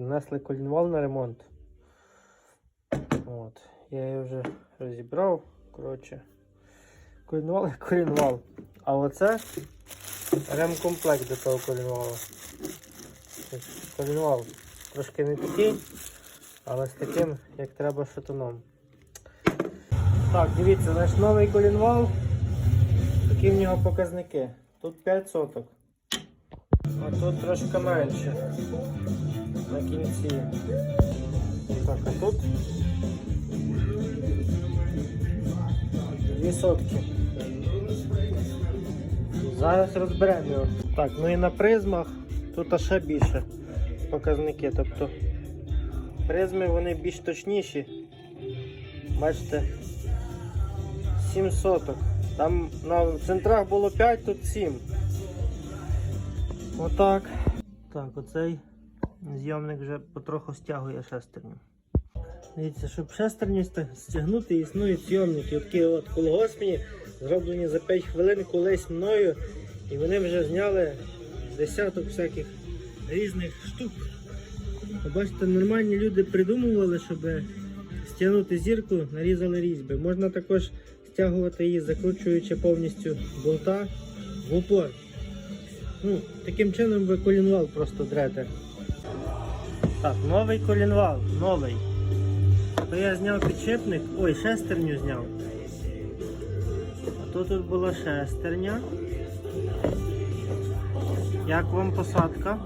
принесли колінвал на ремонт. От. Я її вже розібрав. Коротше. Колінвал і колінвал. А оце ремкомплект до того колінвалу. Тобто Колінвал трошки не такий, але з таким, як треба шатуном. Так, дивіться, наш новий колінвал. Такі в нього показники. Тут 5 соток. А тут трошки менше. На кінці. Так, а тут 2 сотки. Зараз розберемо його. Так, ну і на призмах тут ще більше показники. Тобто призми вони більш точніші. Бачите, 7 соток. Там на центрах було 5, тут 7. Отак. Так, оцей зйомник вже потроху стягує шестерню. Дивіться, щоб шестерню стягнути, існують зйомники. Такі от кологосміні, зроблені за 5 хвилин колись мною. І вони вже зняли десяток всяких різних штук. Бачите, нормальні люди придумували, щоб стягнути зірку, нарізали різьби. Можна також стягувати її, закручуючи повністю болта в упор. Ну, таким чином ви колінвал просто дрете. Так, новий колінвал, новий. То я зняв підшипник, ой, шестерню зняв. А то тут була шестерня. Як вам посадка?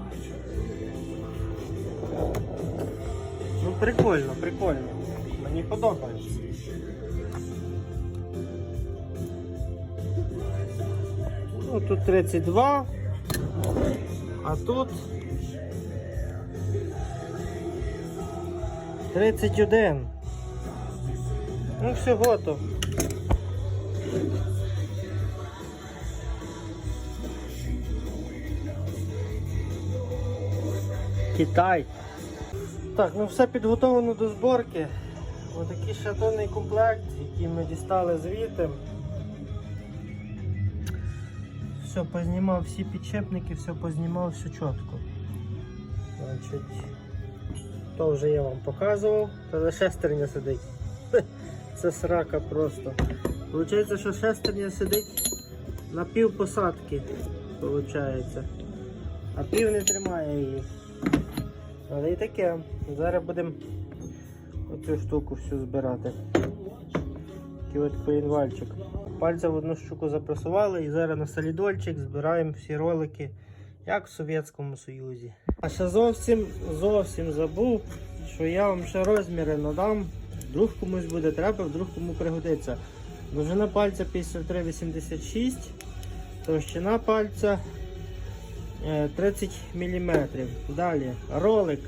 Ну прикольно, прикольно. Мені подобається. Ну тут 32, а тут 31. Ну всього то. Китай. Так, ну все підготовлено до зборки. Отакий шатонний комплект, який ми дістали звідти. Все познімав, всі підчепники, все познімав, все чітко. Значить, то вже я вам показував, то за шестерня сидить. Це срака просто. Получається, що шестерня сидить на пів посадки. Получається. А пів не тримає її. Але і таке. Зараз будемо оцю штуку всю збирати. Такий от колінвальчик. Пальцем в одну штуку запресували і зараз на солідольчик збираємо всі ролики, як в Совєтському Союзі. А ще зовсім зовсім забув, що я вам ще розміри надам. Вдруг комусь буде треба, вдруг кому пригодиться. Довжина пальця 53,86, товщина пальця е, 30 мм. Далі ролик.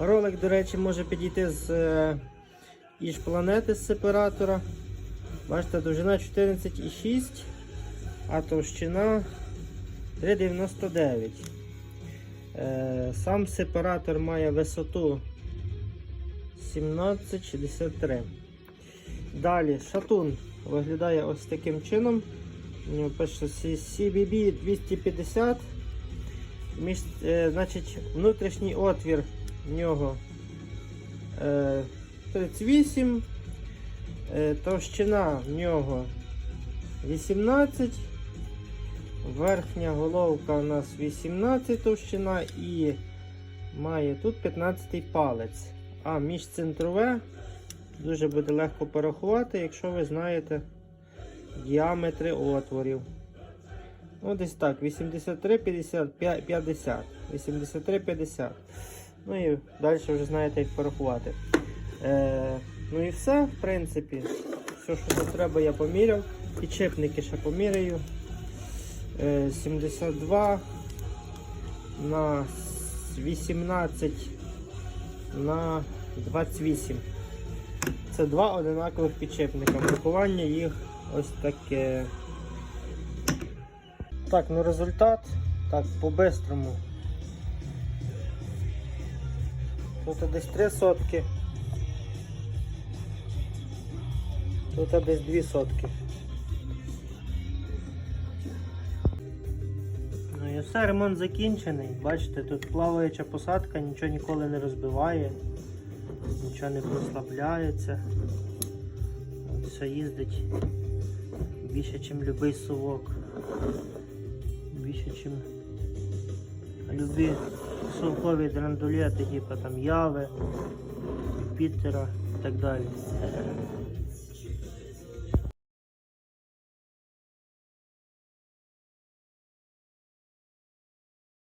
Ролик, до речі, може підійти з е, іж планети з сепаратора. Бачите, довжина 14,6, а товщина 3,99. Е, Сам сепаратор має висоту 17,63. Далі шатун виглядає ось таким чином. Пише CBB 250. Між, е, значить, внутрішній отвір в нього е, 38. Е, товщина в нього 18. Верхня головка у нас 18 товщина і має тут 15 палець. А міжцентрове дуже буде легко порахувати, якщо ви знаєте діаметри отворів. Ну, десь так, 83, 50, 50. 83, 50. Ну і далі вже знаєте, як порахувати. Е, ну і все, в принципі. Все, що треба, я поміряв. Підшипники ще поміряю. Е, 72 на 18 на 28. Це два одинакових підшипника. Маркування їх ось таке. Так, ну результат. Так, по-бистрому. Тут десь 3 сотки. Тут десь 2 сотки. І все, ремонт закінчений. Бачите, тут плаваюча посадка, нічого ніколи не розбиває, нічого не прослабляється. Все їздить більше, ніж будь-який совок. Більше, ніж любі совкові драндулети, типу там яви, Пітера і так далі.